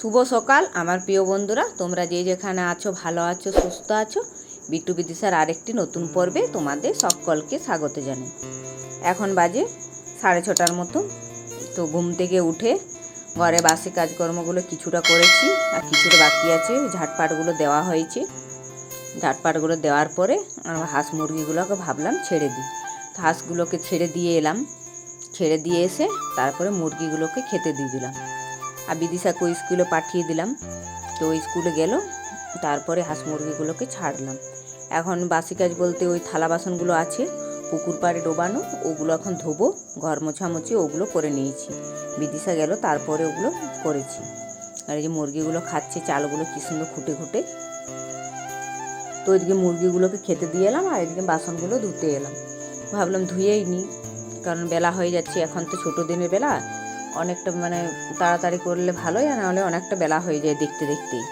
শুভ সকাল। আমার প্রিয় বন্ধুরা তোমরা যে যেখানে আছো ভালো আছো সুস্থ আছো বিট্টু বিদিশার আরেকটি নতুন পর্বে তোমাদের সকলকে স্বাগত জানাই। এখন বাজে সাড়ে ছটার মতো। তো ঘুম থেকে উঠে ঘরে বাসি কাজকর্মগুলো কিছুটা করেছি আর কিছুটা বাকি আছে। ঝাটপাটগুলো দেওয়া হয়েছে। ঝাটপাটগুলো দেওয়ার পরে আমার হাঁস মুরগিগুলোকে ভাবলাম ছেড়ে দিই। হাঁসগুলোকে ছেড়ে দিয়ে এলাম। ছেড়ে দিয়ে এসে তারপরে মুরগিগুলোকে খেতে দিয়ে দিলাম। আর বিদিশাকে ওই স্কুলে পাঠিয়ে দিলাম। তো ওই স্কুলে গেল, তারপরে হাঁস মুরগিগুলোকে ছাড়লাম। এখন বাসি কাজ বলতে ওই থালা বাসনগুলো আছে, পুকুর পাড়ে ডোবানো, ওগুলো এখন ধোবো, ঘর মোছামুছি ওগুলো করে নিয়েছি। বিদিশা গেল, তারপরে ওগুলো করেছি। আর এই যে মুরগিগুলো খাচ্ছে, চালগুলো কী সুন্দর খুঁটে খুঁটে। তো ওইদিকে মুরগিগুলোকে খেতে দিয়ে এলাম, আর এদিকে বাসনগুলো ধুতে এলাম। ভাবলাম ধুয়েই নিই কারণ বেলা হয়ে যাচ্ছে, এখন তো ছোটো দিনের বেলা অনেকটা মানে তাড়াতাড়ি করলে ভালোই, আর নাহলে অনেকটা বেলা হয়ে যায় দেখতে দেখতেই।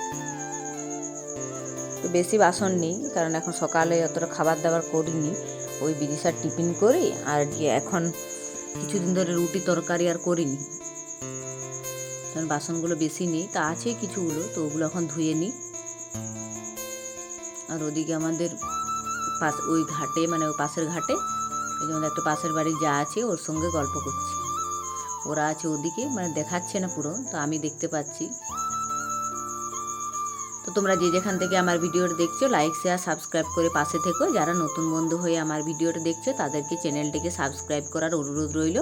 তো বেশি বাসন নেই, কারণ এখন সকালে অতটা খাবার দাবার করিনি। ওই বিদিশার টিফিন করি, আর গিয়ে এখন কিছুদিন ধরে রুটি তরকারি আর করিনি। কারণ বাসনগুলো বেশি নেই, তা আছে কিছুগুলো, তো ওগুলো এখন ধুয়ে নিই। আর ওদিকে আমাদের পাশ, ওই ঘাটে মানে ওই পাশের ঘাটে এই একটা পাশের বাড়ি যা আছে, ওর সঙ্গে গল্প করছি। ওরা আছে ওদিকে মানে দেখাচ্ছে না পুরো, তো আমি দেখতে পাচ্ছি। তো তোমরা যে যেখান থেকে আমার ভিডিওটা দেখছ লাইক শেয়ার সাবস্ক্রাইব করে পাশে থেকো। যারা নতুন বন্ধু হয়ে আমার ভিডিওটা দেখছ, তাদেরকে চ্যানেলটিকে সাবস্ক্রাইব করার অনুরোধ রইল।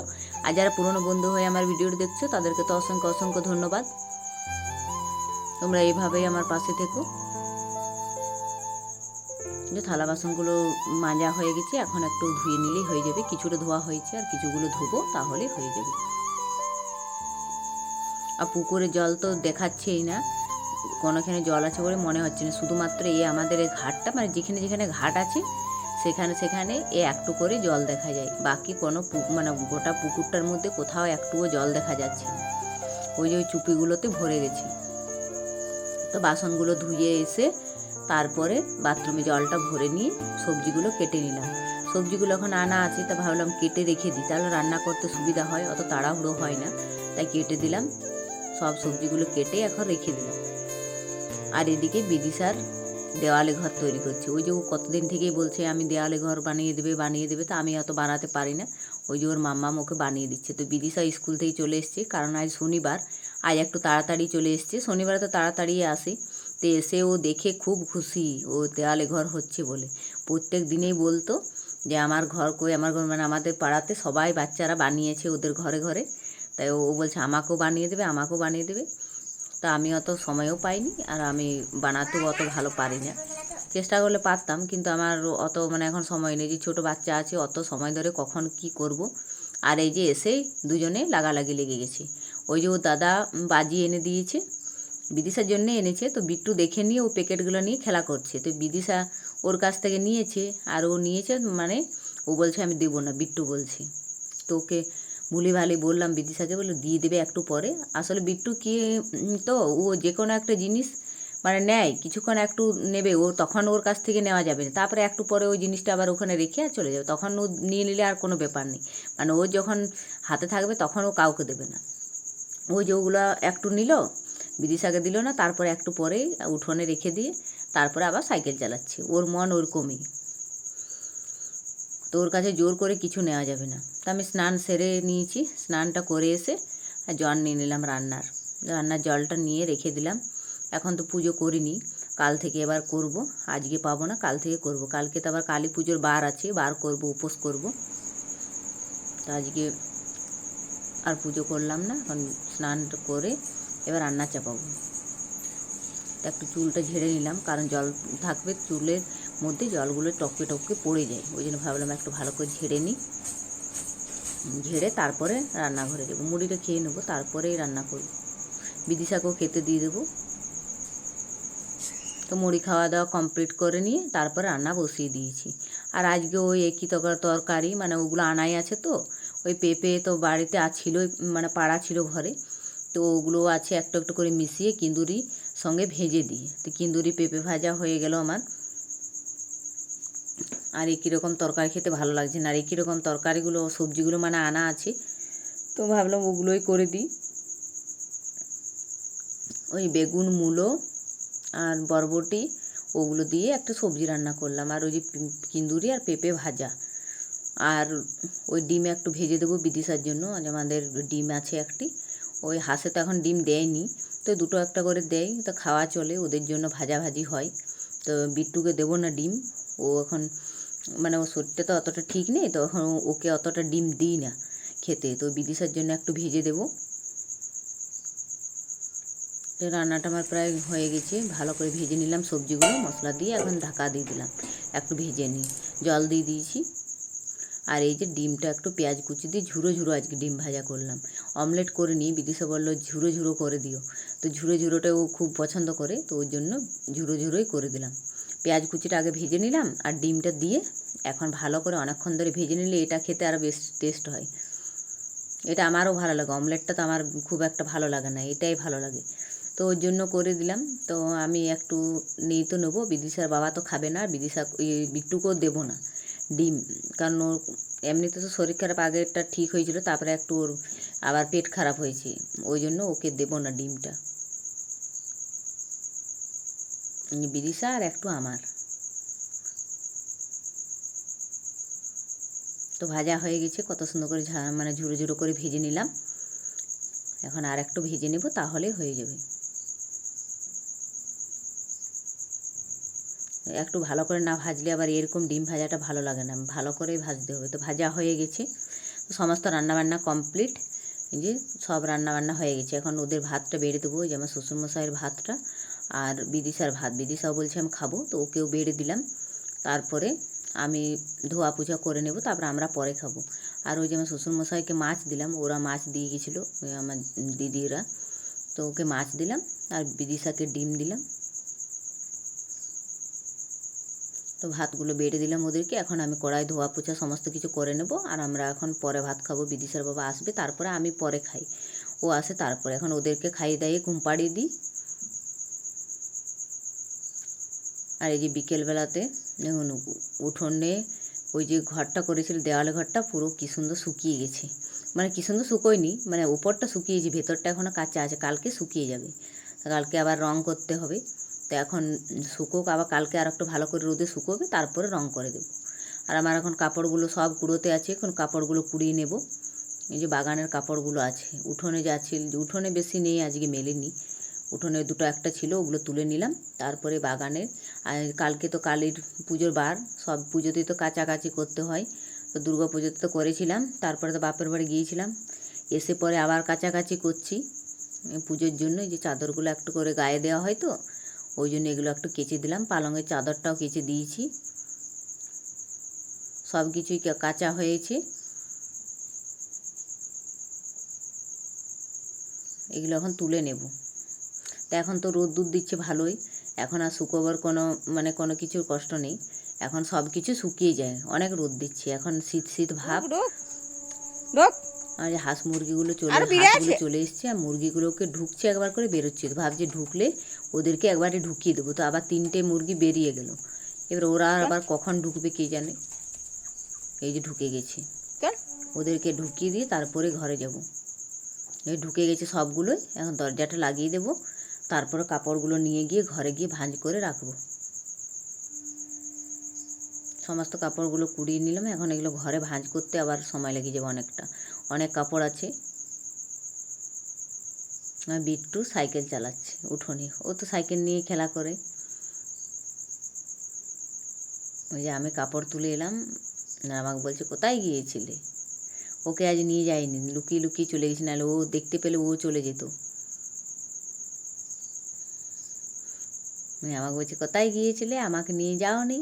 আর যারা পুরনো বন্ধু হয়ে আমার ভিডিওটা দেখছ, তাদেরকে তো অসংখ্য অসংখ্য ধন্যবাদ। তোমরা এইভাবেই আমার পাশে থেকো। যে থালা বাসনগুলো মাজা হয়ে গেছে, এখন একটু ধুয়ে নিলেই হয়ে যাবে। কিছুটা ধোয়া হয়েছে, আর কিছুগুলো ধুবো তাহলে হয়ে যাবে। আর পুকুরে জল তো দেখাচ্ছেই না। কোনোখানে জল আছে বলে মনে হচ্ছে না। শুধুমাত্র এই আমাদের এই ঘাটটা মানে যেখানে যেখানে ঘাট আছে, সেখানে সেখানে এ একটু করে জল দেখা যায়। বাকি কোনো মানে গোটা পুকুরটার মধ্যে কোথাও একটুও জল দেখা যাচ্ছে না। ওই যে ওই চুপিগুলোতে ভরে গেছে। তো বাসনগুলো ধুয়ে এসে তারপরে বাথরুমে জলটা ভরে নিয়ে সবজিগুলো কেটে নিলাম। সবজিগুলো এখন আনা আছে, তা ভাবলাম কেটে রেখে দিই। তাহলে রান্না করতে সুবিধা হয়, অত তাড়াহুড়ো হয় না। তাই কেটে দিলাম। সব সবজিগুলো কেটে এখন রেখে দিলাম। আর এদিকে বিদিশার দেওয়ালে ঘর তৈরি করছে। ওই যে ও কতদিন থেকেই বলছে, আমি দেওয়ালে ঘর বানিয়ে দেবে বানিয়ে দেবে। তা আমি অত বানাতে পারি না। ওই যে ওর মাম্মা ওকে বানিয়ে দিচ্ছে। তো বিদিশা স্কুল থেকে চলে এসছে। কারণ আজ শনিবার, আজ একটু তাড়াতাড়ি চলে এসছে। শনিবারে তো তাড়াতাড়ি আসে। তো এসে ও দেখে খুব খুশি ও দেওয়ালে ঘর হচ্ছে বলে। প্রত্যেক দিনেই বলতো যে, আমার ঘর কই? আমার ঘর মানে আমাদের পাড়াতে সবাই বাচ্চারা বানিয়েছে ওদের ঘরে ঘরে। তাই ও বলছে, আমাকেও বানিয়ে দেবে, আমাকেও বানিয়ে দেবে। তা আমি অত সময়ও পাইনি আর আমি বানাতেও অত ভালো পারি না। চেষ্টা করলে পারতাম, কিন্তু আমার অত মানে এখন সময় নেই। যে ছোটো বাচ্চা আছে, অত সময় ধরে কখন কি করব? আর এই যে এসেই দুজনে লাগালাগি লেগে গেছে। ওই যে ও দাদা বাজি এনে দিয়েছে, বিদিশার জন্য এনেছে। তো বিট্টু দেখে নিয়ে ও প্যাকেটগুলো নিয়ে খেলা করছে। তো বিদিশা ওর কাছ থেকে নিয়েছে, আর ও নিয়েছে মানে ও বলছে, আমি দেবো না। বিট্টু বলছে। তো ওকে ভুলি ভালি বললাম বিদিশাকে বলে দিয়ে দেবে একটু পরে। আসলে বিট্টু কি তো ও যে কোনো একটা জিনিস মানে নেয়, কিছুক্ষণ একটু নেবে, ও তখন ওর কাছ থেকে নেওয়া যাবে না। তারপরে একটু পরে ওই জিনিসটা আবার ওখানে রেখে আর চলে যাবে। তখন ও নিয়ে নিলে আর কোনো ব্যাপার নেই। মানে ও যখন হাতে থাকবে তখন ও কাউকে দেবে না। ওই যে ওগুলো একটু নিল, বিদিশাকে দিল না, তারপরে একটু পরে উঠোনে রেখে দিয়ে তারপরে আবার সাইকেল চালাচ্ছে। ওর মন ওরকমই। তো ওর কাছে জোর করে কিছু নেওয়া যাবে না। তো আমি স্নান সেরে নিয়েছি, স্নানটা করে এসে আর জল নিয়ে নিলাম রান্নার। রান্নার জলটা নিয়ে রেখে দিলাম। এখন তো পুজো করিনি, কাল থেকে এবার করব। আজকে পাবো না, কাল থেকে করব। কালকে তো আবার কালী পুজোর বার আছে, বার করব, উপোস করব। তো আজকে আর পুজো করলাম না, এখন স্নানটা করে এবার রান্না চাপাবো। তা একটু চুলটা ঝেড়ে নিলাম, কারণ জল থাকবে, চুলের মধ্যে জলগুলো টপকে টপকে পড়ে যায়। ওই জন্য ভাবলাম একটু ভালো করে ঝেড়ে নিই। ঝেড়ে তারপরে রান্নাঘরে যাব। মুড়িটা খেয়ে নেব, তারপরেই রান্না করব। বিদিশাকেও খেতে দিয়ে দেবো। তো মুড়ি খাওয়া দাওয়া কমপ্লিট করে নিয়ে তারপরে রান্না বসিয়ে দিয়েছি। আর আজকে ওই একই তরকার তরকারি মানে ওগুলো আনাই আছে তো, ওই পেঁপে তো বাড়িতে ছিল মানে পাড়া ছিল ঘরে। তো ওগুলো আছে একটু একটু করে মিশিয়ে কিন্দুরি সঙ্গে ভেজে দিই। তো কিন্দুরি পেঁপে ভাজা হয়ে গেল আমার। আর একই রকম তরকারি খেতে ভালো লাগছে না। আর একই রকম তরকারিগুলো, সবজিগুলো মানে আনা আছে, তো ভাবলাম ওগুলোই করে দিই। ওই বেগুন, মূলো আর বরবটি, ওগুলো দিয়ে একটা সবজি রান্না করলাম। আর ওই যে কিন্দুরি আর পেঁপে ভাজা। আর ওই ডিম একটু ভেজে দেবো বিদিশার জন্য। আমাদের ডিম আছে একটি। ওই হাঁসে তো এখন ডিম দেয়নি। তো দুটো একটা করে দেয় তো খাওয়া চলে। ওদের জন্য ভাজাভাজি হয়। তো বিট্টুকে দেবো না ডিম। ও এখন মানে ওর শরীরটা তো অতটা ঠিক নেই, তো এখন ওকে অতটা ডিম দিই না খেতে। তো বিদিশার জন্য একটু ভেজে দেবো। তো রান্নাটা আমার প্রায় হয়ে গেছে, ভালো করে ভেজে নিলাম সবজিগুলো, মশলা দিয়ে এখন ঢাকা দিয়ে দিলাম। একটু ভেজে নিই, জল দিয়ে দিয়েছি। আর এই যে ডিমটা একটু পেঁয়াজ কুচি দিয়ে ঝুরো ঝুরো আজকে ডিম ভাজা করলাম। অমলেট করে নিই, বিদিশা বলল ঝুরো ঝুরো করে দিও। তো ঝুরো ঝুরোটা ও খুব পছন্দ করে, তো ওই জন্য ঝুরো ঝুরোই করে দিলাম। পেঁয়াজ কুচিটা আগে ভেজে নিলাম আর ডিমটা দিয়ে এখন ভালো করে অনেকক্ষণ ধরে ভেজে নিলে এটা খেতে আরও বেশ টেস্ট হয়। এটা আমারও ভালো লাগে অমলেটটা তো আমার খুব একটা ভালো লাগে না, এটাই ভালো লাগে। তো ওর জন্য করে দিলাম, তো আমি একটু নিয়ে তো নেব, বিদিশার বাবা তো খাবে না বিদিশা বিট্টুকেও দেবো না ডিম, কারণ ওর এমনিতে তো শরীর খারাপ, আগেরটা ঠিক হয়েছিল, তারপরে একটু ওর আবার পেট খারাপ হয়েছে, ওই জন্য ওকে দেবো না ডিমটা। বিদিশা আর একটু আমার। তো ভাজা হয়ে গেছে, কত সুন্দর করে মানে ঝুরো ঝুরো করে ভেজে নিলাম। এখন আর একটু ভেজে নেব, তাহলে হয়ে যাবে। একটু ভালো করে না ভাজলে আবার এরকম ডিম ভাজাটা ভালো লাগে না, ভালো করেই ভাজতে হবে। তো ভাজা হয়ে গেছে সমস্ত রান্নাবান্না কমপ্লিট। যে সব রান্নাবান্না হয়ে গেছে, এখন ওদের ভাতটা বেড়ে দেবো, ওই যে আমার শ্বশুরমশাইয়ের ভাতটা। আর বিদিশার ভাত। বিদিশাও বলছে, আমি খাব। তো ওকেও বেড়ে দিলাম। তারপরে আমি ধোয়া পূজা করে নেব, তারপরে আমরা পরে খাব। আর ওই যে আমার শ্বশুরমশাইকে মাছ দিলাম, ওরা মাছ দিয়ে গেছিল আমার দিদিরা। তো ওকে মাছ দিলাম, আর বিদিশাকে ডিম দিলাম। তো ভাতগুলো বেড়ে দিলাম ওদেরকে, এখন আমি কড়াই ধোয়া পোছা সমস্ত কিছু করে নেব, আর আমরা এখন পরে ভাত খাব, বিদিশার বাবা আসবে, তারপরে আমি পরে খাই। ও আসে, তারপরে এখন ওদেরকে খাইয়ে দাইয়ে ঘুম পাড়িয়ে দিই। আর এই যে বিকেলবেলাতে দেখুন, উঠোনে ওই যে ঘরটা করেছিল, দেওয়ালে ঘরটা পুরো কী সুন্দর শুকিয়ে গেছে। মানে কী সুন্দর শুকোয়নি মানে উপরটা শুকিয়েছে, ভেতরটা এখনও কাঁচা আছে, কালকে শুকিয়ে যাবে। কালকে আবার রং করতে হবে। তো এখন শুকোক, আবার কালকে আর একটু ভালো করে রোদে শুকোবে, তারপরে রং করে দেবো। আর আমার এখন কাপড়গুলো সব কুড়োতে আছে, এখন কাপড়গুলো কুড়িয়ে নেব। এই যে বাগানের কাপড়গুলো আছে, উঠোনে যা ছিল, উঠোনে বেশি নেই, আজকে মেলেনি। উঠোনে দুটো একটা ছিল, ওগুলো তুলে নিলাম। তারপরে বাগানের আর কালকে তো কালীর পুজোর বার, সব পুজোতেই তো কাচাকাচি করতে হয়। তো দুর্গা পুজোতে তো করেছিলাম, তারপরে তো বাপের বাড়ি গিয়েছিলাম। এসে পরে আবার কাচাকাচি করছি পুজোর জন্য যে চাদরগুলো একটু করে গায়ে দেওয়া হয় তো, ওই জন্য এগুলো একটু কেচে দিলাম, পালঙের চাদরটাও কেচে দিয়েছি। সব কিছুই কাঁচা হয়েছে। এগুলো এখন তুলে নেব। তা এখন তো রোদ্দুর দিচ্ছে ভালোই। এখন আর শুকোবার কোনো মানে কোনো কিছুর কষ্ট নেই। এখন সব কিছু শুকিয়ে যায়। অনেক রোদ দিচ্ছে। এখন শীত শীত ভাব। আর হাঁস মুরগিগুলো চলে হাঁসগুলো চলে এসছে আর মুরগিগুলোকে ঢুকছে একবার করে বেরোচ্ছে। ভাবছি ঢুকলে ওদেরকে একবারে ঢুকিয়ে দেবো। তো আবার তিনটে মুরগি বেরিয়ে গেল। এবার ওরা আবার কখন ঢুকবে কে জানে? এই যে ঢুকে গেছে। ওদেরকে ঢুকিয়ে দিয়ে তারপরে ঘরে যাব। এই ঢুকে গেছে সবগুলোই। এখন দরজাটা লাগিয়ে দেবো। তারপরে কাপড়গুলো নিয়ে গিয়ে ঘরে গিয়ে ভাঁজ করে রাখব। সমস্ত কাপড়গুলো কুড়িয়ে নিলাম। এখন এগুলো ঘরে ভাঁজ করতে আবার সময় লেগে যাবে অনেকটা। অনেক কাপড় আছে। বিট্টু সাইকেল চালাচ্ছে, উঠোনে। ও তো সাইকেল নিয়ে খেলা করে। ওই যে আমি কাপড় তুলে এলাম। আমাকে বলছে, কোথায় গিয়েছিলে? ওকে আজ নিয়ে যায়নি লুকিয়ে লুকিয়ে চলে গেছে। নাহলে ও দেখতে পেলে ও চলে যেত। মানে আমাকে বলছে, কোথায় গিয়েছিলে? আমাকে নিয়ে যাও নি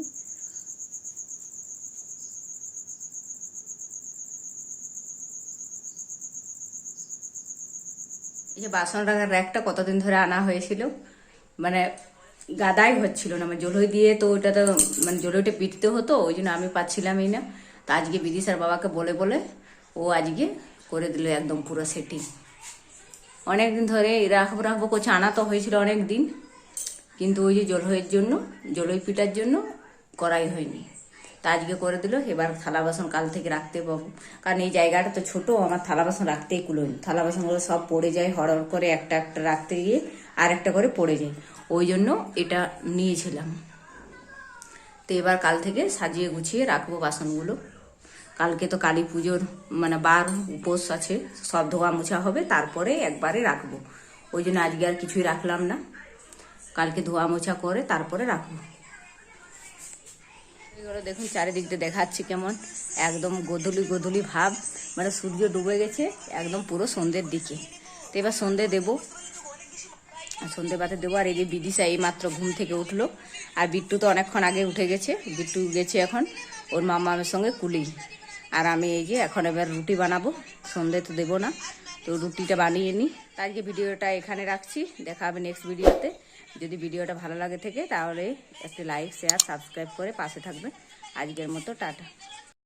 এই যে বাসন রাখার র্যাকটা কতদিন ধরে আনা হয়েছিল? মানে গাদাই হচ্ছিল না মানে জলই দিয়ে তো ওইটা তো মানে জলইটা পিটতে হতো, ওই জন্য আমি পাচ্ছিলামই না। তো আজকে বিদিশার বাবাকে বলে বলে ও আজকে করে দিল একদম পুরো সেটিং অনেক দিন ধরে রাখব রাখব করছে, আনা তো হয়েছিল অনেক দিন কিন্তু ওই যে জলহইয়ের জন্য জলই পিটার জন্য করাই হয়নি। তা আজকে করে দিল, এবার থালা বাসন কাল থেকে রাখতে পাবো। কারণ এই জায়গাটা তো ছোট, আমার থালা বাসন রাখতেই কুলোনি থালা বাসনগুলো সব পড়ে যায় হড় করে একটা একটা রাখতে গিয়ে আর একটা করে পড়ে যায়। ওই জন্য এটা নিয়েছিলাম। তো এবার কাল থেকে সাজিয়ে গুছিয়ে রাখব বাসনগুলো। কালকে তো কালী পুজোর মানে বার উপোস আছে, সব ধোয়া মোছা হবে, তারপরে একবারে রাখব। ওই জন্য আজকে আর কিছুই রাখলাম না। কালকে ধোয়া মোছা করে তারপরে রাখব। এগুলো দেখুন চারিদিক দিয়ে দেখাচ্ছি কেমন। একদম গোধূলি গোধূলি ভাব। মানে সূর্য ডুবে গেছে একদম পুরো সন্ধ্যের দিকে। তো এবার সন্ধে দেবো। সন্ধে বাতে দেবো। আর এই যে বিদিশা এই মাত্র ঘুম থেকে উঠল। আর বিট্টু তো অনেকক্ষণ আগে উঠে গেছে। বিট্টু গেছে এখন ওর মামামের সঙ্গে কুলি আর আমি এই যে এখন এবার রুটি বানাবো। সন্ধে তো দেবো না। তো রুটিটা বানিয়ে নিই আজকে ভিডিওটা এখানে রাখছি। দেখা হবে নেক্সট ভিডিওতে যদি ভিডিওটা ভালো লাগে থেকে তাহলে একটি লাইক, শেয়ার, সাবস্ক্রাইব করে পাশে থাকবে আজকের মতো, টাটা।